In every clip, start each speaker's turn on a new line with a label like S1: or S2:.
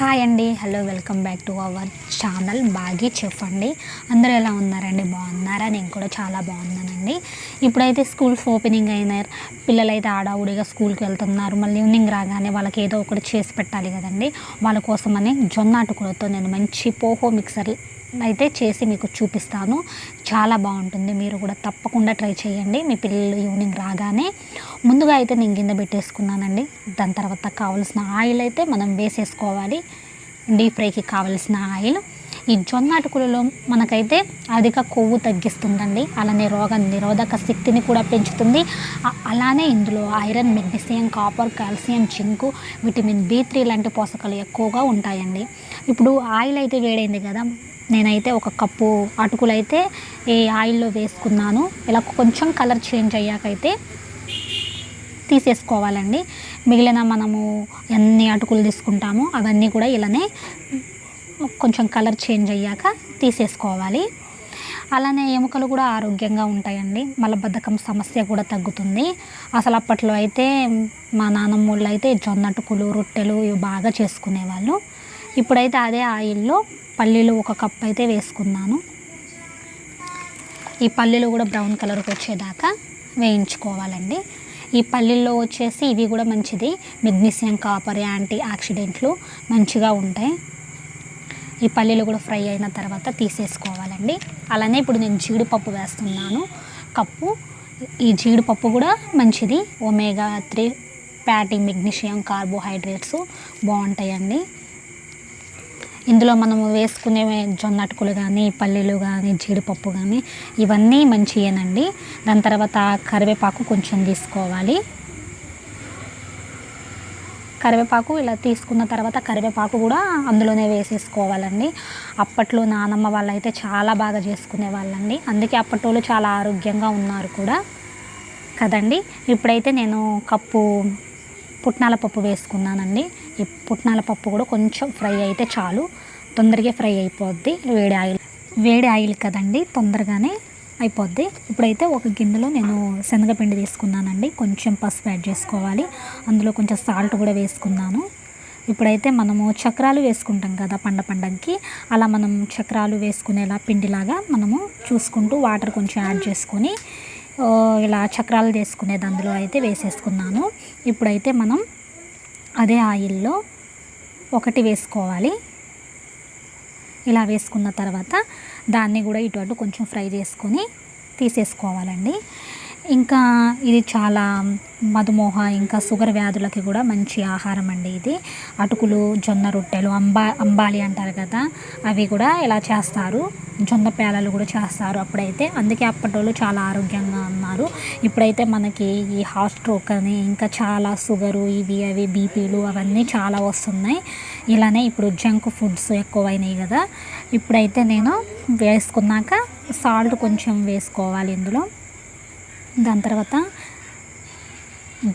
S1: Hi అండి. Hello welcome back to our channel బాగి చెప్పండి అందరూ ఎలా ఉన్నారండి? బాగున్నారా? నేను కూడా చాలా బాగున్నానండి. ఇప్పుడైతే స్కూల్స్ ఓపెనింగ్ అయినారు పిల్లలైతే ఆడావుడిగా స్కూల్కి వెళ్తున్నారు. మళ్ళీ ఈవినింగ్ రాగానే వాళ్ళకి ఏదో ఒకటి చేసి పెట్టాలి కదండి. వాళ్ళ కోసమని జొన్న అటుకులతో నేను మంచి పోహో మిక్సర్ అయితే చేసి మీకు చూపిస్తాను. చాలా బాగుంటుంది. మీరు కూడా తప్పకుండా ట్రై చేయండి. మీ పిల్లలు ఈవినింగ్ రాగానే. ముందుగా అయితే నేను కింద పెట్టేసుకున్నానండి. దాని తర్వాత కావాల్సిన ఆయిల్ అయితే మనం వేసేసుకోవాలి. డీప్ ఫ్రైకి కావలసిన ఆయిల్. ఈ జొన్న అటుకులలో మనకైతే అధిక కొవ్వు తగ్గిస్తుందండి. అలానే రోగ నిరోధక శక్తిని కూడా పెంచుతుంది. అలానే ఇందులో iron magnesium copper calcium zinc vitamin B three లాంటి పోషకాలు ఎక్కువగా ఉంటాయండి. ఇప్పుడు ఆయిల్ అయితే వేడైంది కదా. నేనైతే ఒక కప్పు అటుకులు అయితే ఈ ఆయిల్లో వేసుకున్నాను. ఇలా కొంచెం కలర్ చేంజ్ అయ్యాకైతే తీసేసుకోవాలండి. మిగిలిన మనము ఎన్ని అటుకులు తీసుకుంటామో అవన్నీ కూడా ఇలానే కొంచెం కలర్ చేంజ్ అయ్యాక తీసేసుకోవాలి. అలానే ఎముకలు కూడా ఆరోగ్యంగా ఉంటాయండి. మలబద్ధకం సమస్య కూడా తగ్గుతుంది. అసలు అప్పట్లో అయితే మా నాన్నమ్మ వాళ్ళు అయితే జొన్న అటుకులు రొట్టెలు ఇవి బాగా చేసుకునేవాళ్ళు. ఇప్పుడైతే అదే ఆయిల్లో పల్లీలు ఒక కప్ అయితే వేసుకున్నాను. ఈ పల్లీలు కూడా బ్రౌన్ కలర్కి వచ్చేదాకా వేయించుకోవాలండి. ఈ పల్లీల్లో వచ్చేసి ఇవి కూడా మంచిది. మెగ్నీషియం కాపర్ యాంటీ ఆక్సిడెంట్లు మంచిగా ఉంటాయి. ఈ పల్లీలు కూడా ఫ్రై అయిన తర్వాత తీసేసుకోవాలండి. అలానే ఇప్పుడు నేను జీడిపప్పు వేస్తున్నాను. కప్పు ఈ జీడిపప్పు కూడా మంచిది. Omega three fatty magnesium carbohydrates బాగుంటాయండి. ఇందులో మనము వేసుకునే జొన్న అటుకులు కానీ పల్లీలు కానీ జీడిపప్పు కానీ ఇవన్నీ మంచియేనండి. దాని తర్వాత కరివేపాకు కొంచెం తీసుకోవాలి. కరివేపాకు ఇలా తీసుకున్న తర్వాత కరివేపాకు కూడా అందులోనే వేసేసుకోవాలండి. అప్పట్లో నానమ్మ వాళ్ళు అయితే చాలా బాగా చేసుకునే వాళ్ళండి. అందుకే అప్పట్లో చాలా ఆరోగ్యంగా ఉన్నారు కూడా. కదండి? ఇప్పుడైతే నేను కప్పు పుట్నాల పప్పు వేసుకున్నానండి. ఈ పుట్నాల పప్పు కూడా కొంచెం ఫ్రై అయితే చాలు. తొందరగా ఫ్రై అయిపోద్ది. వేడి ఆయిల్ వేడి ఆయిల్ కదండి తొందరగానే అయిపోద్ది. ఇప్పుడైతే ఒక గిన్నెలో నేను శనగపిండి తీసుకున్నానండి. కొంచెం పసుపు యాడ్ చేసుకోవాలి. అందులో కొంచెం సాల్ట్ కూడా వేసుకున్నాను. ఇప్పుడైతే మనము చక్రాలు వేసుకుంటాం కదా పండ పండగకి. అలా మనం చక్రాలు వేసుకునేలా పిండిలాగా మనము చూసుకుంటూ వాటర్ కొంచెం యాడ్ చేసుకొని ఇలా చక్రాలు తీసుకునేది అందులో అయితే వేసేసుకున్నాను. ఇప్పుడైతే మనం అదే ఆయిల్లో ఒకటి వేసుకోవాలి. ఇలా వేసుకున్న తర్వాత దాన్ని కూడా ఇటు అటు కొంచెం ఫ్రై చేసుకొని తీసేసుకోవాలండి. ఇంకా ఇది చాలా మధుమోహ ఇంకా షుగర్ వ్యాధులకి కూడా మంచి ఆహారం అండి ఇది. అటుకులు జొన్న రొట్టెలు అంబా అంబాలి అంటారు కదా అవి కూడా ఇలా చేస్తారు. జొన్న పేలలు కూడా చేస్తారు అప్పుడైతే. అందుకే అప్పటోళ్ళు చాలా ఆరోగ్యంగా ఉన్నారు. ఇప్పుడైతే మనకి ఈ హార్ట్ స్ట్రోక్ అని ఇంకా చాలా షుగరు ఇవి అవి బీపీలు అవన్నీ చాలా వస్తున్నాయి. ఇలానే ఇప్పుడు జంక్ ఫుడ్స్ ఎక్కువైనాయి కదా. ఇప్పుడైతే నేను వేసుకున్నాక సాల్ట్ కొంచెం వేసుకోవాలి ఇందులో. దాని తర్వాత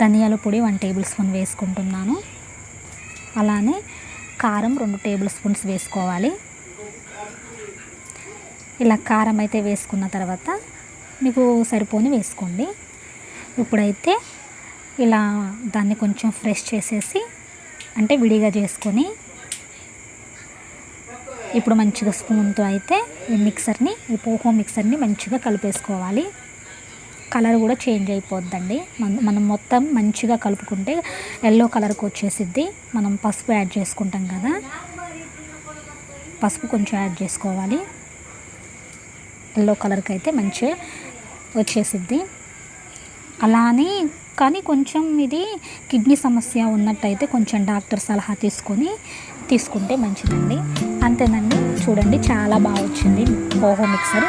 S1: ధనియాల పొడి వన్ టేబుల్ స్పూన్ వేసుకుంటున్నాను. అలానే కారం రెండు టేబుల్ స్పూన్స్ వేసుకోవాలి. ఇలా కారం అయితే వేసుకున్న తర్వాత మీకు సరిపోని వేసుకోండి. ఇప్పుడైతే ఇలా దాన్ని కొంచెం ఫ్రెష్ చేసేసి అంటే విడిగా చేసుకొని ఇప్పుడు మంచిగా స్పూన్తో అయితే ఈ మిక్సర్ని ఈ పోహో మిక్సర్ని మంచిగా కలిపేసుకోవాలి. కలర్ కూడా చేంజ్ అయిపోద్దండి. మనం మనం మొత్తం మంచిగా కలుపుకుంటే ఎల్లో కలర్కి వచ్చేసిద్ది. మనం పసుపు యాడ్ చేసుకుంటాం కదా. పసుపు కొంచెం యాడ్ చేసుకోవాలి. ఎల్లో కలర్కి అయితే మంచిగా వచ్చేసిద్ది. అలా అని కానీ కొంచెం ఇది కిడ్నీ సమస్య ఉన్నట్టయితే కొంచెం డాక్టర్ సలహా తీసుకొని తీసుకుంటే మంచిదండి. అంతేనండి. చూడండి చాలా బాగా వచ్చింది. పోహో మిక్సర్.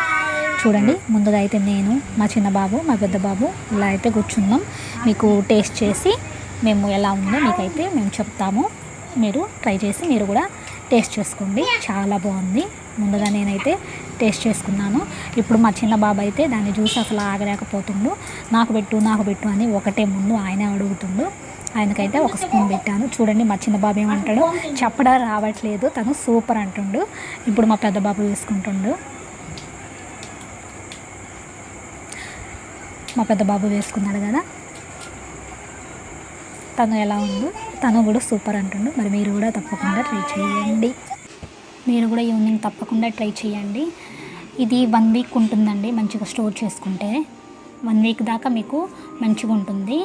S1: చూడండి ముందుగా అయితే నేను మా చిన్న బాబు మా పెద్ద బాబు ఇలా అయితే కూర్చున్నాం. మీకు టేస్ట్ చేసి మేము ఎలా ఉందో మీకైతే మేము చెప్తాము. మీరు ట్రై చేసి మీరు కూడా టేస్ట్ చేసుకోండి. చాలా బాగుంది. ముందుగా నేనైతే టేస్ట్ చేసుకున్నాను. ఇప్పుడు మా చిన్న బాబు అయితే దాన్ని చూసి అసలు ఆగలేకపోతుండు. నాకు పెట్టు నాకు పెట్టు అని ఒకటే ముందు ఆయన అడుగుతుండు. ఆయనకైతే ఒక స్పూన్ పెట్టాను. చూడండి మా చిన్న బాబు ఏమంటాడు చెప్పడం రావట్లేదు. తను సూపర్ అంటుండు. ఇప్పుడు మా పెద్ద బాబు చూసుకుంటుండు. మా పెద్ద బాబు వేసుకున్నాడు కదా. తను ఎలా ఉందో తను కూడా సూపర్ అంటుండు. మరి మీరు కూడా తప్పకుండా ట్రై చేయండి. మీరు కూడా ఈవినింగ్ తప్పకుండా ట్రై చేయండి. ఇది వన్ వీక్ ఉంటుందండి మంచిగా స్టోర్ చేసుకుంటే. వన్ వీక్ దాకా మీకు మంచిగా ఉంటుంది.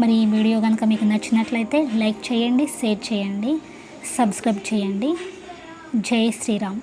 S1: మరి ఈ వీడియో కనుక మీకు నచ్చినట్లయితే లైక్ చేయండి షేర్ చేయండి సబ్స్క్రైబ్ చేయండి. జై శ్రీరామ్.